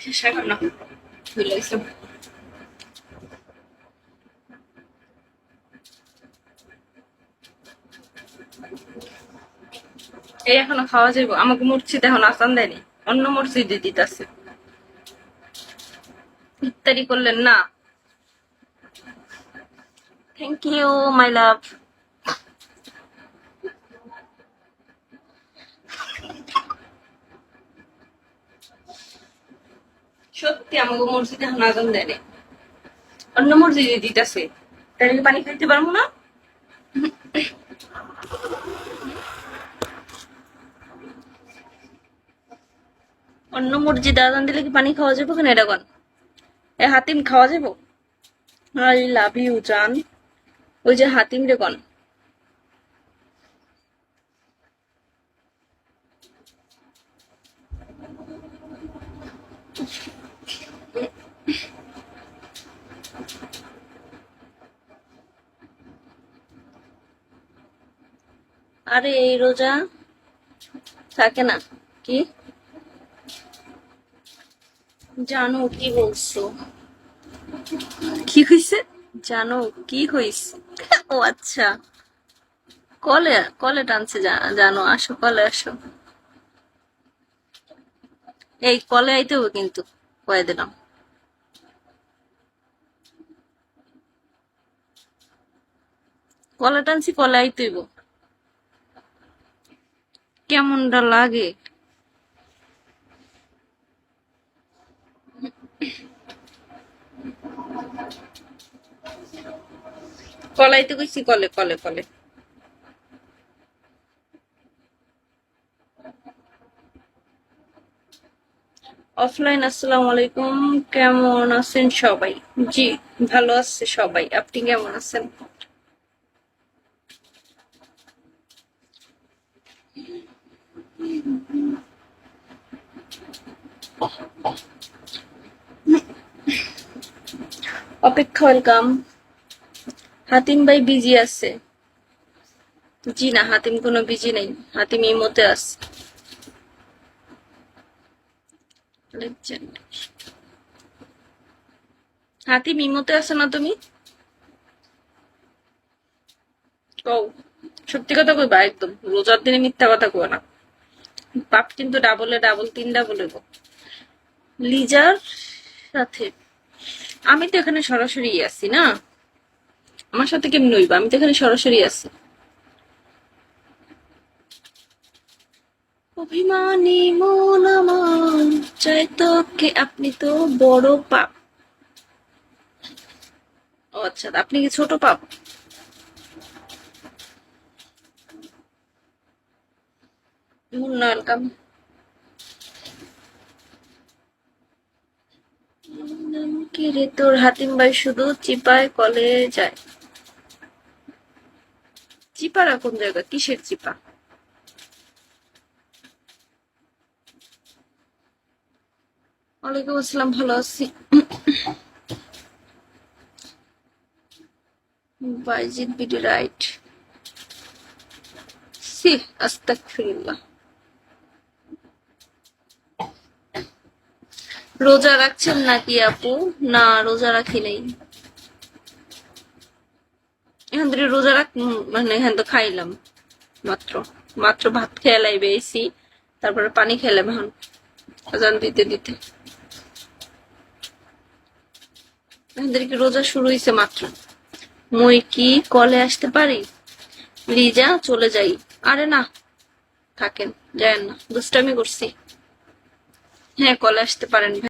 শেষ না। ভুলে গেছি। এই এখনও খাওয়া যাইব। আমাকে মসজিদ এখন আসান দেয়নি। অন্য মসজিদে দিতেছে। ইত্যাদি করলেন না। থ্যাংক ইউ মাই লাভ সত্যি আমাকে মসজিদে এখন আজান দেয়নি অন্য মসজিদে দিতেছে। তাহলে কি পানি খাইতে পারব না? অন্য মসজিদে আজান দিলে কি পানি খাওয়া যাব কিনা এটা কোন এ হাতিম, খাওয়া যাব? আই লাভ ইউ, জান। ওই যে হাতিম রে কোন আরে এই রোজা থাকে না কি? জানো কি বলছো? কি হয়েছে জানো কি হয়েছে ও আচ্ছা কলে কলে টানছে জানো আসো কলে আসো। এই কলে আইতে হবে কিন্তু কয়ে দিলাম। কলে টানছি, কলাই হইব কেমনটা লাগে? কলাইতে কইছি, কলে কলে কলে। অফলাইন, আসসালামু আলাইকুম। কেমন আছেন সবাই? জি, ভালো আছে সবাই। আপনি কেমন আছেন? অপেক্ষা ওয়েলকাম। হাতিম ভাই বিজি আছে। জি না, হাতিম কোনো বিজি নেই। হাতিম ইমোতে আছে। হাতিম ইমোতে আছে না তুমি? কও। সত্যি কথা কইবা, একদম। রোজার দিনে মিথ্যা কথা কই না। পাপ কিন্তু ডাবলে ডাবল তিন ডাবলে গো লিজার সাথে, আমি তো এখানে সরাসরি আছি না? আমার সাথে কেমন হইবা? আমি তো এখানে সরাসরি আছি। অভিমানী মন আমার, চাই তোকে আপনি তো বড় পাপ। ও আচ্ছা আপনি কি ছোট পাপ? মুন্না ওয়েলকাম কি রে তোর হাতিম ভাই? শুধু চিপায় কলে যায়। চিপারা কোন জায়গা? কিসের চিপা? ওয়ালাইকুম আসসালাম, ভালো আছি। বাইজিৎ বিডি রাইট। সি আস্তাগফিরুল্লাহ। রোজা রাখছেন নাকি আপু? না, রোজা রাখি নাই। এখান থেকে রোজা রাখ মানে এখান তো খাইলাম, মাত্র। মাত্র ভাত খেয়ে লাইবে তারপরে পানি খেলাম এখন, আজান দিতে দিতে। থেকে রোজা শুরু হয়েছে মাত্র। মই কি কলে আসতে পারি? লিজা, চলে যাই। আরে না, থাকেন যায় না, দুষ্টামি করছি। হ্যাঁ কলে আসতে পারেন